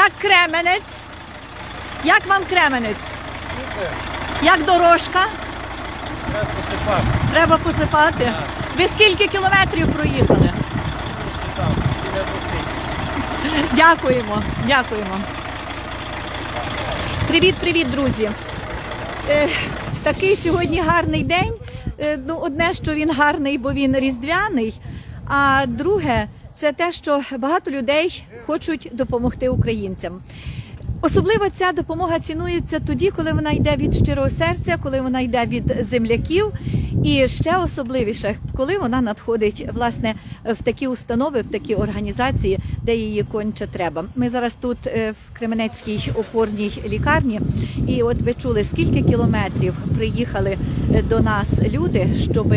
Як Кременець? Як вам Кременець? Як дорожка? Треба посипати. Треба посипати. Ви скільки кілометрів проїхали? Дякуємо, дякуємо. Привіт, привіт, друзі. Е, такий сьогодні гарний день. Е, ну, одне, що він гарний, бо він різдвяний. А друге, це те, що багато людей хочуть допомогти українцям. Особливо ця допомога цінується тоді, коли вона йде від щирого серця, коли вона йде від земляків, і ще особливіше, коли вона надходить власне в такі установи, в такі організації, де її конче треба. Ми зараз тут е, в Кременецькій опорній лікарні, і от ви чули, скільки кілометрів приїхали е, до нас люди, щоб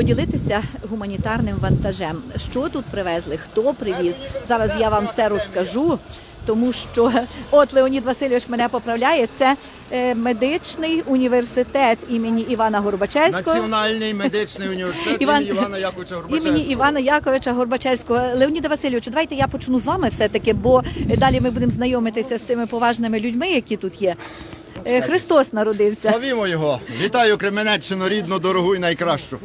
поділитися гуманітарним вантажем. Що тут привезли, хто привіз? Зараз я вам все розкажу. Тому що от Леонід Васильович мене поправляє. Це е, медичний університет імені Івана Горбачевського. Національний медичний університет Іван- імені Івана Яковича Горбачевського. Імені Івана Яковича Горбачевського. Леоніда Васильовича, давайте я почну з вами все-таки, бо далі ми будемо знайомитися з цими поважними людьми, які тут є. Е, Христос народився. Славімо його! Вітаю Кременеччину, рідну, дорогу і найкращу.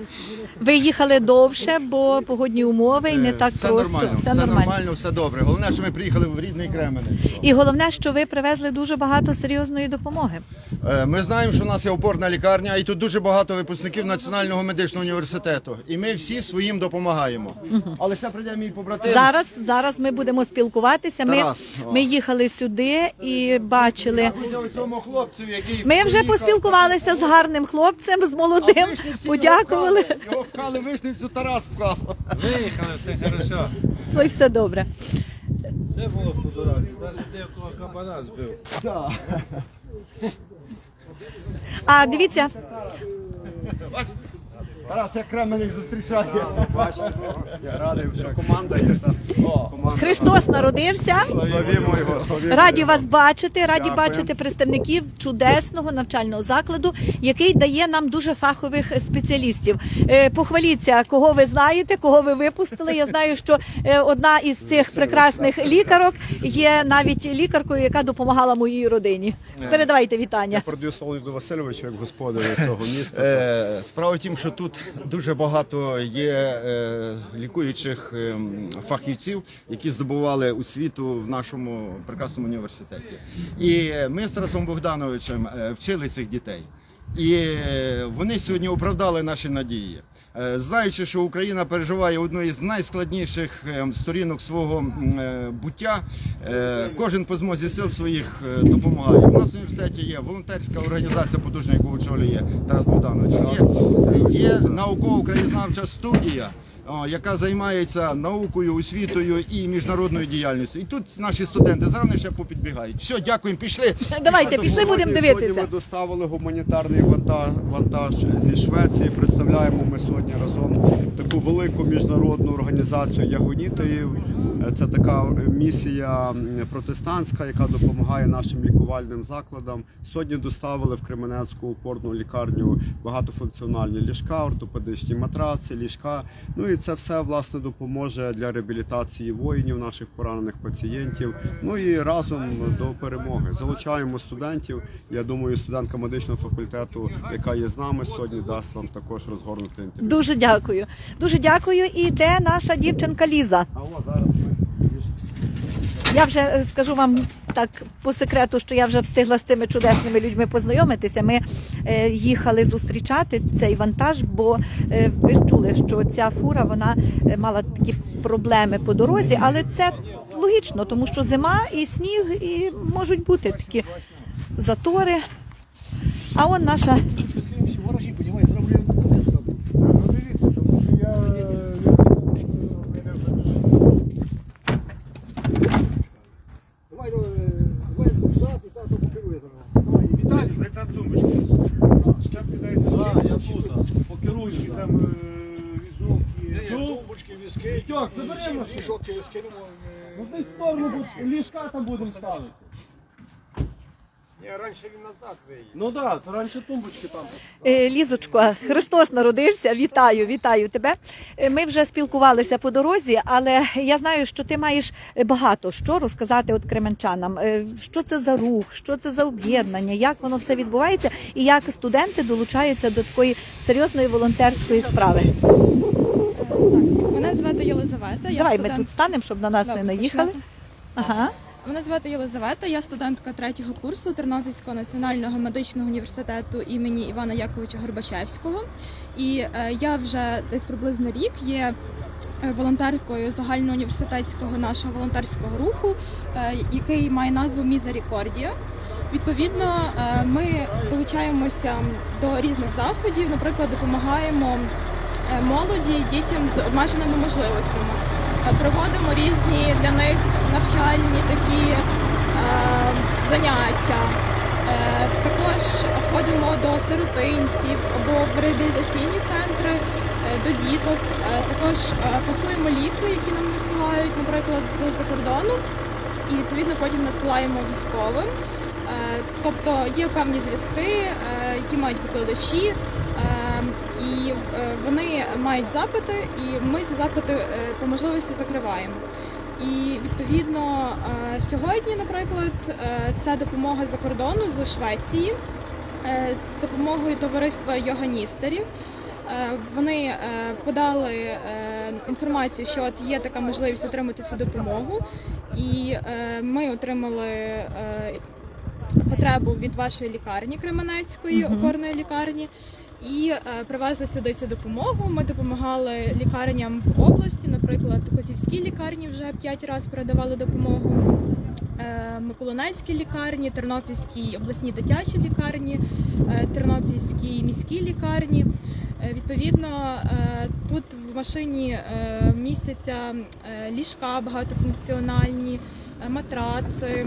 Ви їхали довше, бо погодні умови і не Е, так все просто. Нормально, все все нормально. нормально, все добре. Головне, що ми приїхали в рідний Кременець. І головне, що ви привезли дуже багато серйозної допомоги. Е, Ми знаємо, що у нас є опорна лікарня, і тут дуже багато випускників Національного медичного університету. І ми всі своїм допомагаємо. Але ще прийде мій побратим. Зараз, зараз ми будемо спілкуватися. Ми, Тарас, о. ми їхали сюди і бачили. Цьому хлопцю, який Ми вже поспілкувалися з гарним хлопцем, з молодим, подякували. Його вкали вишницю, Тарас вкрав. Виїхали, все хорошо. Ой, все добре. Все було по дорозі. Навіть деякого кабана збив. А дивіться, Тарас, як Кременець зустрічає. Я радий, що команда є. Христос народився. Славімо його, Раді вас бачити, раді бачити представників чудесного навчального закладу, який дає нам дуже фахових спеціалістів. Е, Похваліться, кого ви знаєте, кого ви випустили. Я знаю, що е, одна із цих прекрасних лікарок є навіть лікаркою, яка допомагала моїй родині. Передавайте вітання. Я продаю Солоніду Васильовичу як господарю цього міста. Е, Справа в тім, що тут дуже багато є е, лікуючих е, фахівців, які здобували освіту в нашому прекрасному університеті. І ми з Тарасом Богдановичем е, вчили цих дітей. І е, вони сьогодні оправдали наші надії. Е, Знаючи, що Україна переживає одну із найскладніших е, сторінок свого е, буття, кожен по змозі сил своїх допомагає. У нас в університеті є волонтерська організація потужна, яку очолює Тарас Богданович. Є, є науково-краєзнавча студія. Яка займається наукою, освітою і міжнародною діяльністю. І тут наші студенти зараз ще попідбігають. Все, дякуємо, пішли. Давайте пішли, будемо Сьогодні дивитися. ми доставили гуманітарний вантаж зі Швеції. Представляємо ми сьогодні разом таку велику міжнародну організацію Ягонітоїв. Е, Це така місія протестантська, яка допомагає нашим лікувальним закладам. Сьогодні доставили в Кременецьку опорну лікарню багатофункціональні ліжка, ортопедичні матраци, ліжка. Ну і це все власне допоможе для реабілітації воїнів, наших поранених пацієнтів. Ну і разом до перемоги. Залучаємо студентів. Я думаю, студентка медичного факультету, яка є з нами сьогодні, дасть вам також розгорнути інтерв'ю. Дуже дякую. Дуже дякую. І де наша дівчинка Ліза? Я вже скажу вам так по секрету, що я вже встигла з цими чудесними людьми познайомитися. Ми е, їхали зустрічати цей вантаж, бо е, ви ж чули, що ця фура вона е, мала такі проблеми по дорозі, але це логічно, тому що зима і сніг, і можуть бути такі затори. А он наша Давай, давай, взад і тато покерує зараз. Давай, Віталій. Ви там думаєте? А, я тут. Покерую. Там візок Ні, ні, тумбочки, візки. Вітьок, забери всі машину. мішок скинемо. Ну ти в сторону бу- ліжка там будемо ставити. Ні, раніше він назад виїхав. Ну так, да, раніше тумбочки там. Е, Лізочко, Христос народився. Вітаю, вітаю тебе. Е, Ми вже спілкувалися по дорозі, але я знаю, що ти маєш багато що розказати от кременчанам. Е, Що це за рух, що це за об'єднання, як воно все відбувається, і як студенти долучаються до такої серйозної волонтерської справи. Мене звати Єлизавета. Я Давай ми тут станемо, щоб на нас Добре, не наїхали. Ага. Мене звати Єлизавета, я студентка третього курсу Тернопільського національного медичного університету імені Івана Яковича Горбачевського. І е, я вже десь приблизно рік є е, волонтеркою загальноуніверситетського нашого волонтерського руху, е, який має назву Мізерікордія. Відповідно, е, ми долучаємося до різних заходів, наприклад, допомагаємо молоді, дітям з обмеженими можливостями. Е, Проводимо різні для них навчальні такі е, заняття. Е, також ходимо до сиротинців або в реабілітаційні центри е, до діток. Е, також е, фасуємо ліки, які нам надсилають, наприклад, з-за кордону, і відповідно потім надсилаємо військовим. Е, Тобто є певні зв'язки, е, які мають викладачі, е, і е, вони мають запити, і ми ці запити е, по можливості закриваємо. І відповідно е, сьогодні, наприклад, це допомога за кордону з Швеції з допомогою товариства йоганістерів. Вони подали інформацію, що от є така можливість отримати цю допомогу, і ми отримали потребу від вашої лікарні Кременецької опорної лікарні. І е, привезли сюди цю допомогу. Ми допомагали лікарням в області, наприклад, Козівській лікарні вже п'ять разів передавали допомогу. Е, Миколинецькій лікарні, Тернопільській обласній дитячій лікарні, е, Тернопільській міській лікарні. Е, Відповідно, е, тут в машині е, містяться ліжка багатофункціональні, матраци,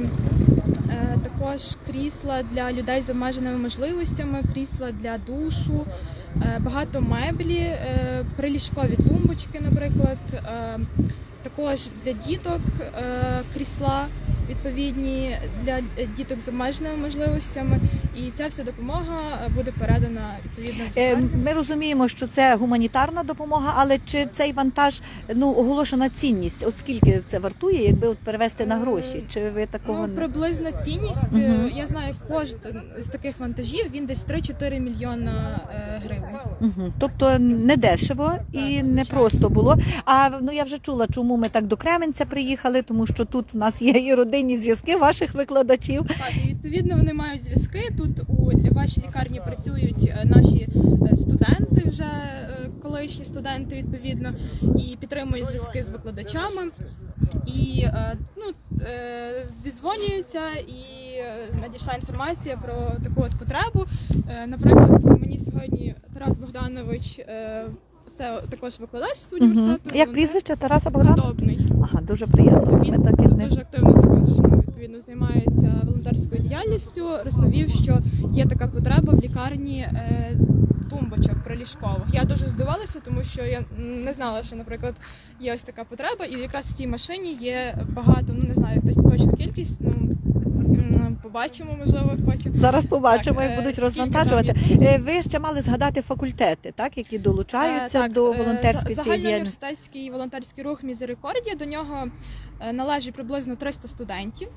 також крісла для людей з обмеженими можливостями, крісла для душу, багато меблі, приліжкові тумбочки, наприклад, також для діток крісла відповідні для діток з обмеженими можливостями. І ця вся допомога е, буде передана відповідно. Е. Ми розуміємо, що це гуманітарна допомога, але чи цей вантаж ну оголошена цінність? От скільки це вартує, якби от перевести на гроші? Чи ви такого Ну, приблизна цінність, Мгм. я знаю, кожен з таких вантажів він десь 3-4 мільйона гривень. Угу. Тобто не дешево і Так, не просто було. А ну я вже чула, чому ми так до Кременця приїхали, тому що тут в нас є і родинні зв'язки ваших викладачів. Так, і відповідно вони мають зв'язки. Тут у вашій лікарні працюють е, наші е, студенти, вже е, колишні студенти, відповідно, і підтримують зв'язки з викладачами. І ну, зідзвонюються, і надійшла інформація про таку от потребу. Наприклад, мені сьогодні Тарас Богданович, це також викладач з Угу. Як прізвище Тараса Богдана? Подобний. Ага, дуже приємно. Він так дуже активно також ну, відповідно займається волонтерською діяльністю. Розповів, що є така потреба в лікарні е, тумбочок приліжкових. Я дуже здивалася, тому що я не знала, що, наприклад, є ось така потреба, і якраз в цій машині є багато. Ну не знаю точну кількість. Ну побачимо, можливо, потім. зараз побачимо, Так, як е, будуть розвантажувати. Е, Ви ще мали згадати факультети, так які долучаються Е, так, до волонтерської цієї діяльності. Загальноуніверситетський волонтерський рух Мізерикордія. До нього належить приблизно 300 студентів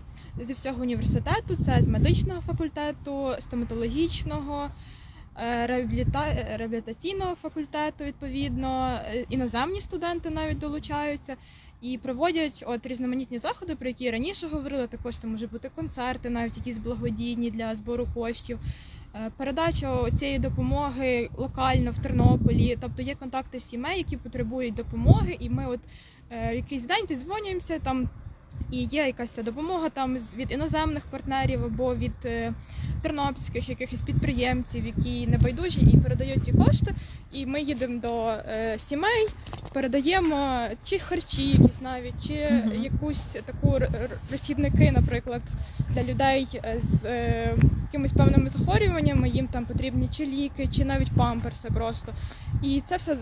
зі всього університету. Це з медичного факультету, стоматологічного. реабіліта- реабілітаційного факультету, відповідно, іноземні студенти навіть долучаються і проводять от різноманітні заходи, про які я раніше говорила. Також це може бути концерти, навіть якісь благодійні для збору коштів. Е, Передача цієї допомоги локально в Тернополі, тобто є контакти сімей, які потребують допомоги, і ми от е, в якийсь день зідзвонюємося там. І є якась допомога там від іноземних партнерів або від е, тернопільських якихось підприємців, які небайдужі і передають ці кошти. І ми їдемо до е, сімей, передаємо чи харчі, якісь навіть, чи Мгм. якусь таку р- р- розхідники, наприклад, для людей е, з якимись певними захворюваннями. Їм там потрібні чи ліки, чи навіть памперси просто. І це все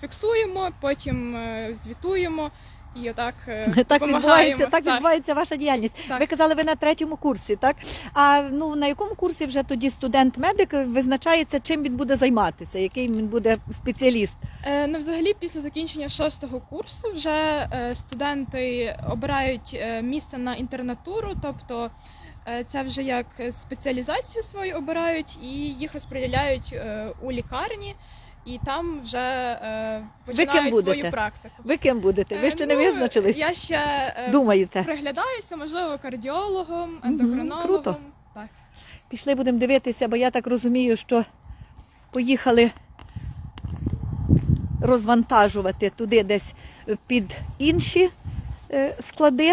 фіксуємо, потім звітуємо. І отак е, Так відбувається, так відбувається ваша діяльність. Так. Ви казали, ви на третьому курсі, так? А ну на якому курсі вже тоді студент-медик визначається, чим він буде займатися, який він буде спеціаліст? Е, Ну, взагалі, після закінчення шостого курсу вже е, студенти обирають е, місце на інтернатуру, тобто е, це вже як спеціалізацію свою обирають і їх розподіляють у лікарні, і там вже е, починають будете? свою практику. Ви ким будете? Ви Е, ще не ну, визначились? Я ще е, Думаєте? приглядаюся, можливо, кардіологом, ендокринологом. круто. Так. Пішли, будемо дивитися, бо я так розумію, що поїхали розвантажувати туди десь під інші е, склади.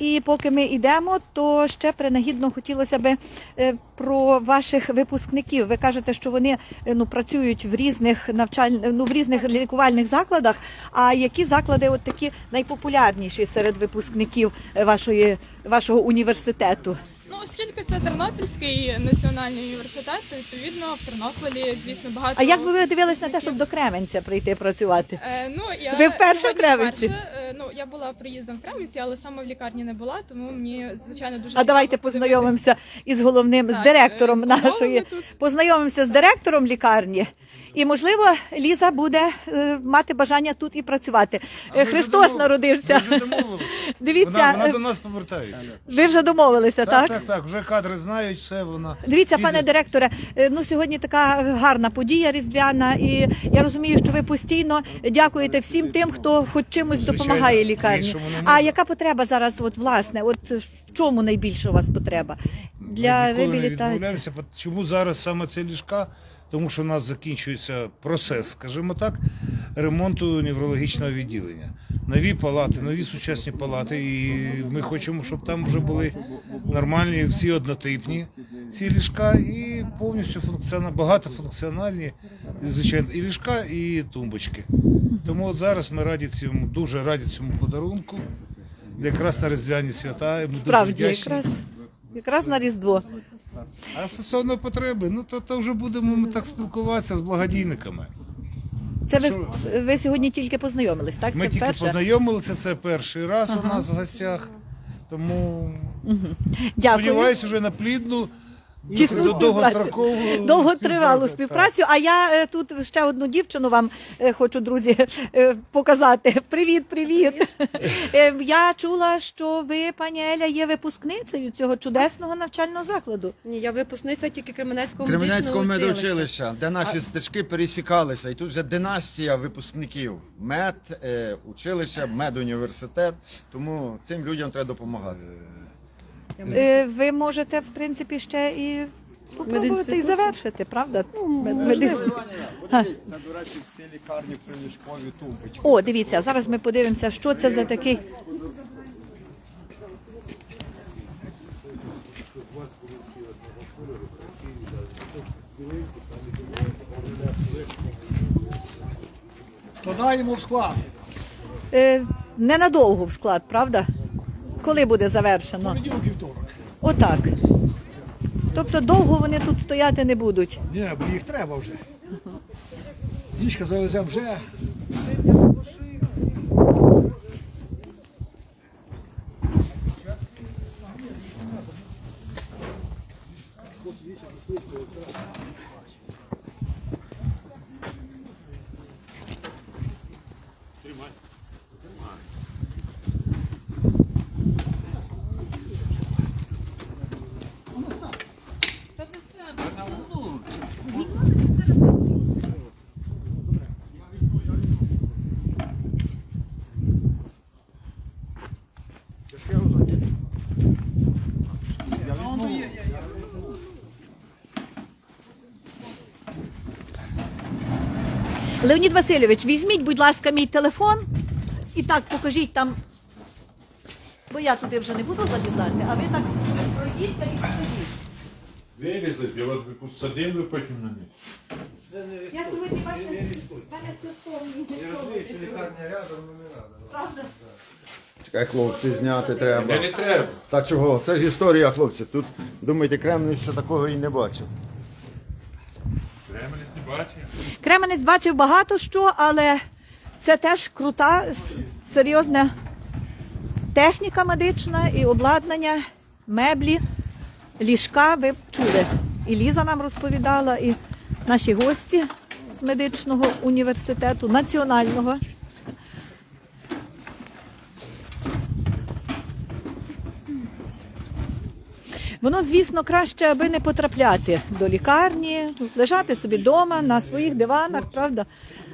І поки ми йдемо, то ще принагідно хотілося б е, про ваших випускників. Ви кажете, що вони е, ну, працюють в різних навчаль... ну, в різних лікувальних закладах. А які заклади от такі найпопулярніші серед випускників е, вашої, вашого університету? Ну, оскільки це Тернопільський національний університет, то відповідно в Тернополі, звісно, багато. А як би ви дивились на те, щоб до Кременця прийти працювати? Е, ну, я Ви вперше в Кременці? вперше, е, ну, я була приїздом в Кременці, але саме в лікарні не була, тому мені, звичайно, дуже А давайте познайомимося із головним, з директором е, з нашої. Познайомимося з директором лікарні. І можливо, Ліза буде е, мати бажання тут і працювати. Е, Христос народився. Ми вже домовилися. Дивіться, Вона, вона е, до нас повертається. ви вже домовилися, Так, так? так, так. Вже кадри знають, все вона. Дивіться, Піде. пане директоре, е, ну сьогодні така гарна подія різдвяна, і я розумію, що ви постійно дякуєте всім тим, хто хоч чимось Звичайно, допомагає лікарні. по-іншому не А можна. яка потреба зараз, от власне, от в чому найбільше у вас потреба для Ми ніколи не реабілітації? Чому зараз саме це ліжка? Тому що у нас закінчується процес, скажімо так, ремонту неврологічного відділення. Нові палати, нові сучасні палати, і ми хочемо, щоб там вже були нормальні, всі однотипні ці ліжка і повністю функціональні, багатофункціональні, звичайно, і ліжка, і тумбочки. Тому от зараз ми раді цьому, дуже раді цьому подарунку. Якраз на Різдвяні свята. і Ми Справді, дуже вдячні. якраз, якраз на Різдво. А стосовно потреби, ну то, то вже будемо ми так спілкуватися з благодійниками. Це ви, ви сьогодні тільки познайомились, так? Ми це тільки вперше? познайомилися, це перший раз Ага. у нас в гостях. Тому. Дякую. сподіваюся вже на плідну Тісну співпрацю. Довготривалу співпрацю. співпрацю. А я е, тут ще одну дівчину вам е, хочу, друзі, е, показати. Привіт, привіт. Я чула, що ви, пані Еля, є випускницею цього чудесного навчального закладу. Ні, я випускниця тільки Кременецького, Кременецького медичного медучилища, де наші стежки пересікалися, і тут вже династія випускників мед, е, училища, медуніверситет. Тому цим людям треба допомагати. Е, Ви можете, в принципі, ще і попробувати і завершити, правда? Ну, Мед- можливо. медичний. Це, до речі, всі лікарні приліжкові тумбочки. О, дивіться, зараз ми подивимося, що це за такий. Складаємо в склад. Е, ненадовго в склад, правда? Коли буде завершено? Понеділок і вівторок. Отак. Тобто довго вони тут стояти не будуть. Ні, бо їх треба вже. Ліжка завеземо вже. Леонід Васильович, візьміть, будь ласка, мій телефон і так покажіть там. Бо я туди вже не буду залізати, а ви так пройдіться і покажіть. Вилізли, я вас би посадив би потім на них. Я сьогодні бачите, мене церковні Правда? Чекай, хлопці, зняти треба. Не треба. Та чого? Це ж історія, хлопці. Тут думаєте, Кремль ще такого і не бачив. Кремль не бачив. Кременець бачив багато що, але це теж крута, серйозна техніка медична і обладнання, меблі, ліжка. Ви чули. І Ліза нам розповідала, і наші гості з медичного університету, національного. Воно, звісно, краще, аби не потрапляти до лікарні, лежати собі вдома на своїх диванах, правда?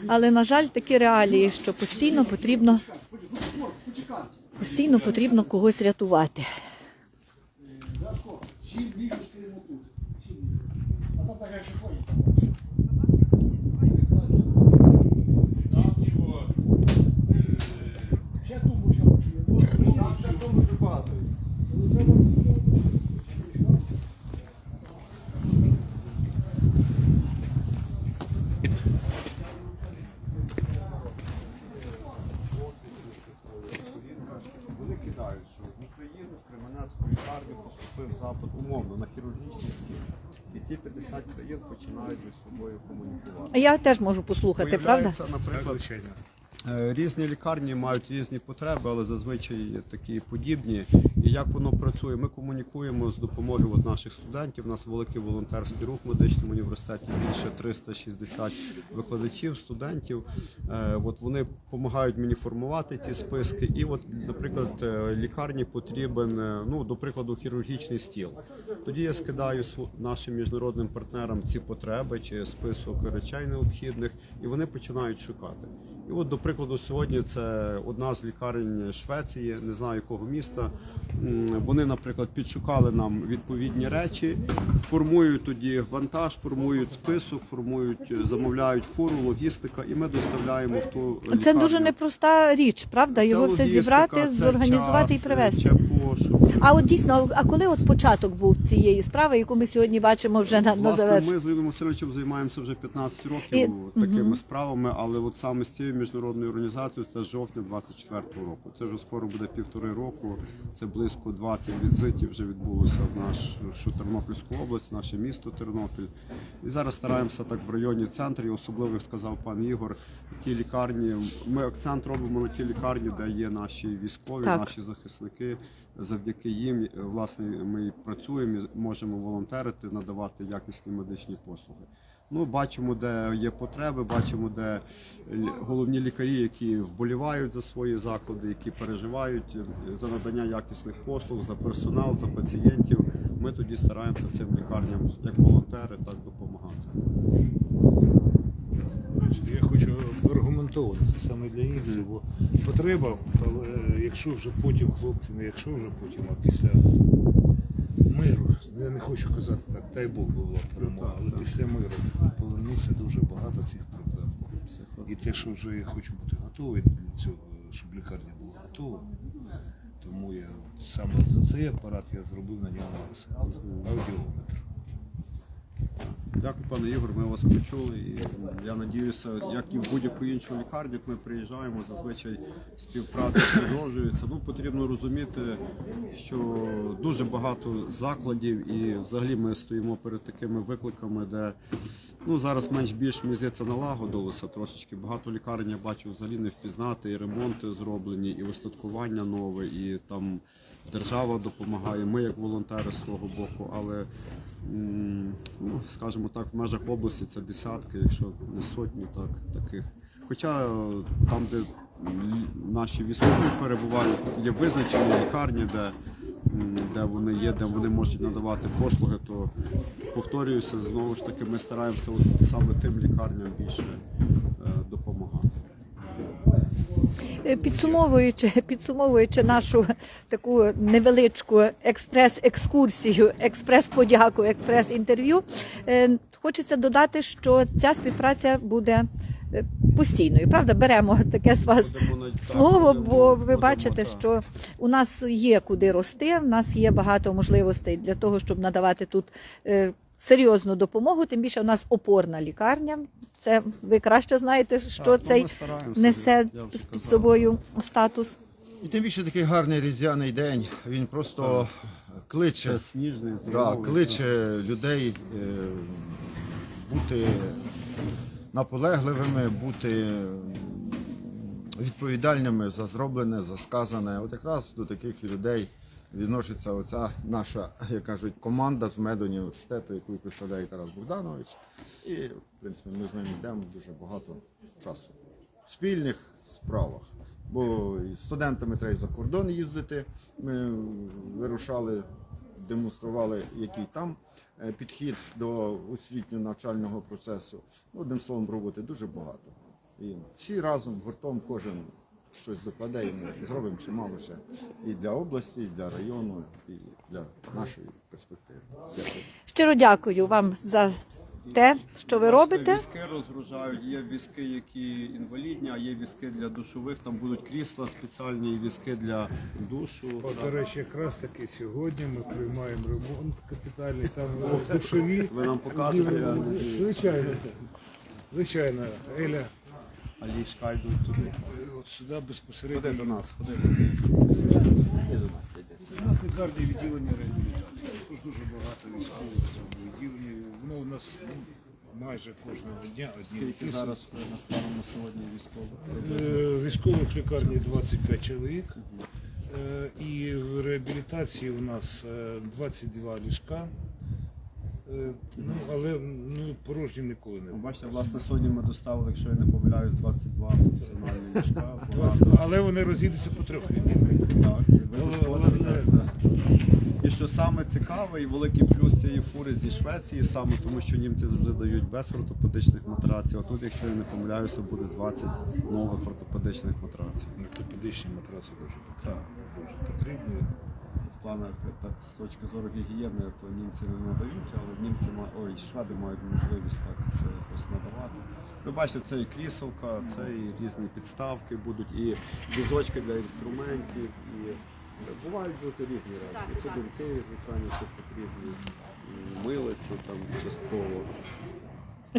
Але, на жаль, такі реалії, що постійно потрібно, постійно потрібно когось рятувати. Вони кидають, що в Україну в Кременецьку лікарню поступив запит умовно на хірургічний стіл. І ті 50 країн починають між собою комунікувати. Я теж можу послухати, правда? Виявляється, наприклад, Звичайно. Різні лікарні мають різні потреби, але зазвичай такі подібні. І як воно працює? Ми комунікуємо з допомогою от наших студентів. У нас великий волонтерський рух в медичному університеті, більше 360 викладачів, студентів. Е, От вони допомагають мені формувати ті списки. І, от, наприклад, е, лікарні потрібен, е, ну, до прикладу, хірургічний стіл. Тоді я скидаю нашим міжнародним партнерам ці потреби чи список речей необхідних, і вони починають шукати. І от, до прикладу, сьогодні це одна з лікарень Швеції, не знаю якого міста. Вони, наприклад, підшукали нам відповідні речі, формують тоді вантаж, формують список, формують, замовляють фуру, логістика, і ми доставляємо в ту Це дуже непроста річ, правда? Це Його все зібрати, зорганізувати зорганізувати і час, привезти. Пошук. А от дійсно, а коли от початок був цієї справи, яку ми сьогодні бачимо вже на, на Власне, завершенні? ми з Леонідом Васильовичем займаємося вже 15 років І- такими мгм. справами, але от саме з цією міжнародною організацією це з жовтня 24-го року. Це вже скоро буде півтори року. Це близько 20 візитів вже відбулося в нашу Тернопільську область, наше місто Тернопіль. І зараз стараємося так в районі центрі, особливо як сказав пан Ігор. Ті лікарні. Ми акцент робимо на ті лікарні, де є наші військові, Так. наші захисники. Завдяки їм е, власне ми працюємо, і можемо волонтерити, надавати якісні медичні послуги. Ну, бачимо, де є потреби, бачимо, де головні лікарі, які вболівають за свої заклади, які переживають е, за надання якісних послуг, за персонал, за пацієнтів. Ми тоді стараємося цим лікарням, як волонтери, так допомагати. Бачите, я хочу аргументовано це саме для них, це, бо потреба, але якщо вже потім хлопці, не якщо вже потім, а після миру, я не хочу казати так, дай Бог була перемога, але після миру повернуться дуже багато цих проблем. І те, що вже я хочу бути готовий для цього, щоб лікарня була готова. Тому я саме за цей апарат я зробив на ньому. Аудіометр. Дякую, пане Ігор. Ми вас почули. І я надіюся, як і в будь-яку іншу лікарню, як ми приїжджаємо, зазвичай співпраця продовжується. Ну потрібно розуміти, що дуже багато закладів, і взагалі ми стоїмо перед такими викликами, де ну зараз менш-більш здається, налагодилося трошечки. Багато лікарень я бачу взагалі не впізнати, і ремонти зроблені, і устаткування нове, і там держава допомагає. Ми як волонтери з свого боку, але ну, скажімо так, в межах області це десятки, якщо не сотні, так таких. Хоча е, там, де наші військові перебувають, є визначені лікарні, де, де вони є, де вони можуть надавати послуги, то повторююся, знову ж таки, ми стараємося от саме тим лікарням більше е, допомагати. Е, Підсумовуючи, підсумовуючи нашу таку невеличку експрес-екскурсію, експрес-подяку, експрес-інтерв'ю, е, хочеться додати, що ця співпраця буде е, постійною. Правда, беремо таке з вас слово, бо ви бачите, що у нас є куди рости, в нас є багато можливостей для того, щоб надавати тут е, серйозну допомогу. Тим більше у нас опорна лікарня. Це ви краще знаєте, що Так, ну, цей несе під собою статус. І тим більше такий гарний різдвяний день. Він просто кличе, сніжний, да, кличе людей е, бути наполегливими, бути відповідальними за зроблене, за сказане. От якраз до таких людей відноситься оця наша, як кажуть, команда з медуніверситету, яку представляє Тарас Богданович. І, в принципі, ми з ним йдемо дуже багато часу в спільних справах. Бо студентами треба за кордон їздити. Ми вирушали, демонстрували, який там е, підхід до освітньо-навчального процесу. Ну, Одним словом, роботи дуже багато. І всі разом, гуртом, кожен щось ми зробимо чимало ще і для області, і для району, і для нашої перспективи. Дякую. Щиро дякую вам за те, що ви робите. Візки розгружають, є візки, які інвалідні, а є візки для душових, там будуть крісла спеціальні, і візки для душу. От, до речі, якраз таки сьогодні ми приймаємо ремонт капітальний, там душові. Ви нам покажете, Звичайно. Звичайно, Еля, а ліжка йдуть туди. от сюди безпосередньо. Ходи до нас, ходи. До нас. У нас лікарні відділення реабілітації. Також дуже багато військових там відділень. Воно у нас ну, майже кожного дня одні Скільки виписують. зараз е, на станому сьогодні військових? Е, Військових лікарні 25 чоловік. Е, І в реабілітації у нас е, 22 ліжка. Е, Ну, але ну, порожні ніколи не Ви було. Бачите, власне, сьогодні ми доставили, якщо я не помиляюсь, 22 функціональні ліжка. 20, але вони розійдуться по трьох відділеннях. Так, і ви розповідаєте, так. І що саме цікаве, і великий плюс цієї фури зі Швеції, саме тому що німці завжди дають без ортопедичних матраців. А тут, якщо я не помиляюся, буде 20 нових ортопедичних матраців. Ортопедичні матраци дуже, Так. дуже потрібні. Планах так з точки зору гігієни, то німці не надають, але німці ой, шведи мають можливість так це якось надавати. Ви бачите, це і кріселка, це і різні підставки будуть, і візочки для інструментів, і бувають бути різні речі. І ходунки, звичайно, що потрібні, і милиці там частково.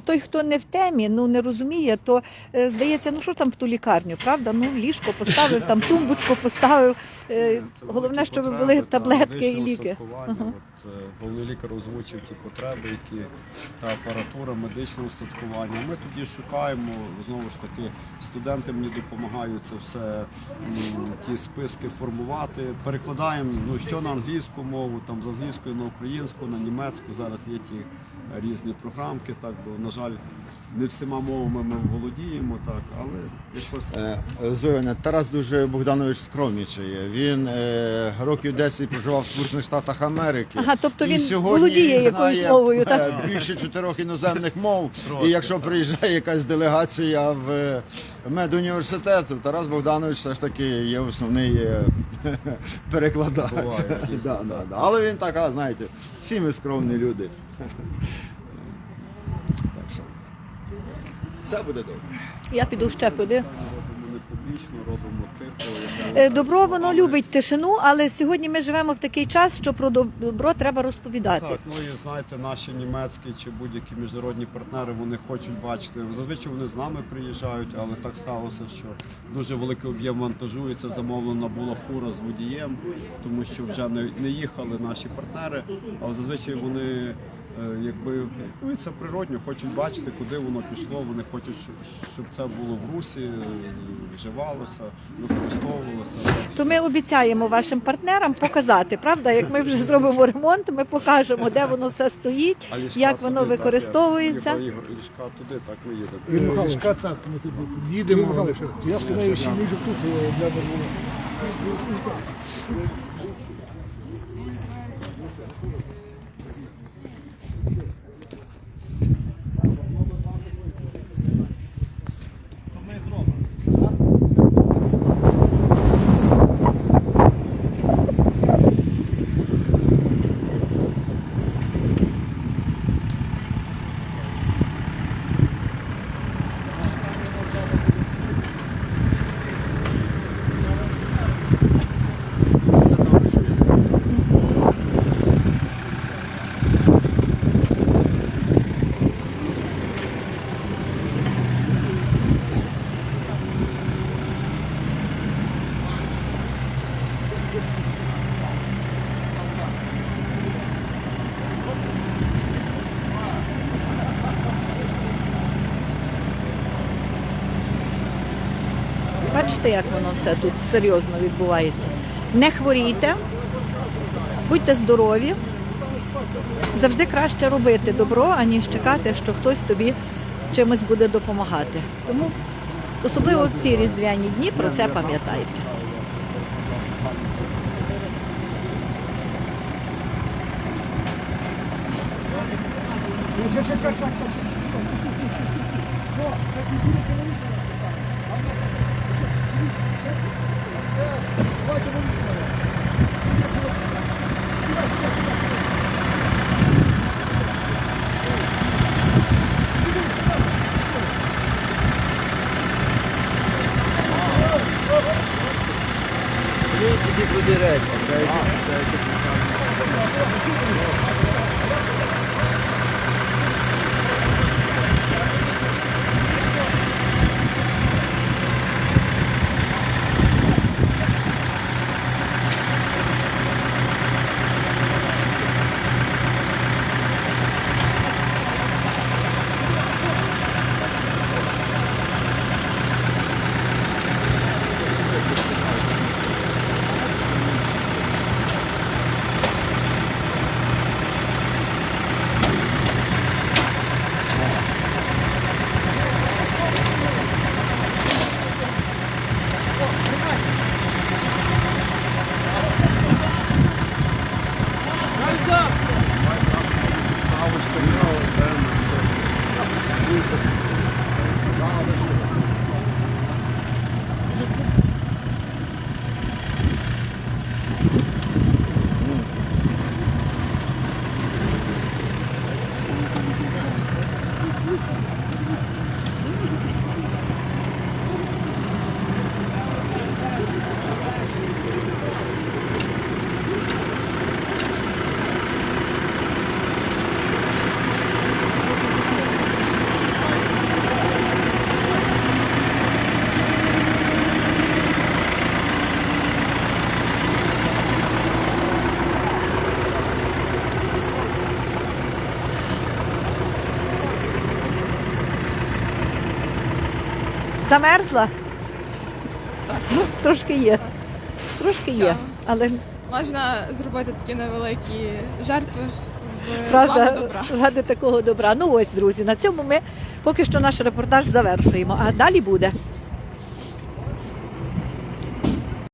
Той, хто не в темі, ну не розуміє, то е, здається, ну що там в ту лікарню, правда? Ну ліжко поставив, там тумбочку поставив. Е, Головне, щоб були таблетки і ліки. Ага. От, е, головний лікар озвучив ті потреби, які та апаратура медичного устаткування. Ми тоді шукаємо знову ж таки. Студенти мені допомагають це все м, ті списки формувати. Перекладаємо ну що на англійську мову, там з англійської на українську, на німецьку. Зараз є ті різні програмки. Так бо на жаль, не всіма мовами ми володіємо, так але якось. Е, Тарас дуже Богданович скромнічає. Він е, років 10 проживав в Сполучених Штатах Америки. Ага, тобто І він сьогодні володіє якоюсь мовою, е, так? Більше чотирьох іноземних мов. Трошки, і якщо так. приїжджає якась делегація в е, медуніверситет, Тарас Богданович все ж таки є основний е, перекладач. Буває, Да, да, да. Але він така, знаєте, всі ми скромні люди. Так що все буде добре. Я піду ще туди. Робимо не публічно, робимо тихо. Е, ми Добро воно любить тишину, але сьогодні ми живемо в такий час, що про добро треба розповідати. Так, ну і знаєте, наші німецькі чи будь-які міжнародні партнери вони хочуть бачити. Зазвичай вони з нами приїжджають, але так сталося, що дуже великий об'єм вантажу, і це замовлена була фура з водієм, тому що вже не, не їхали наші партнери, але зазвичай вони. Е, Якби ну і це природньо, хочуть бачити, куди воно пішло. Вони хочуть, щоб- це було в русі, е, вживалося, використовувалося. То ми обіцяємо вашим партнерам показати, правда? Як ми вже зробимо ремонт, ми покажемо, де воно все стоїть. А ліжка Як воно туди, так, використовується? я- Ігор, Ліжка туди, так ми їдемо. Е, Ліжка так, ми туди їдемо. Я скидаю ще ліжок тут для Бачите, як воно все тут серйозно відбувається. Не хворійте, будьте здорові. Завжди краще робити добро, аніж чекати, що хтось тобі чимось буде допомагати. Тому особливо в ці різдвяні дні про це пам'ятайте. Дивіться, які круті речі. Замерзла? Ну, трошки є. Трошки є. Але Можна зробити такі невеликі жертви правда, ради такого добра. Ну ось, друзі, на цьому ми поки що наш репортаж завершуємо, а далі буде.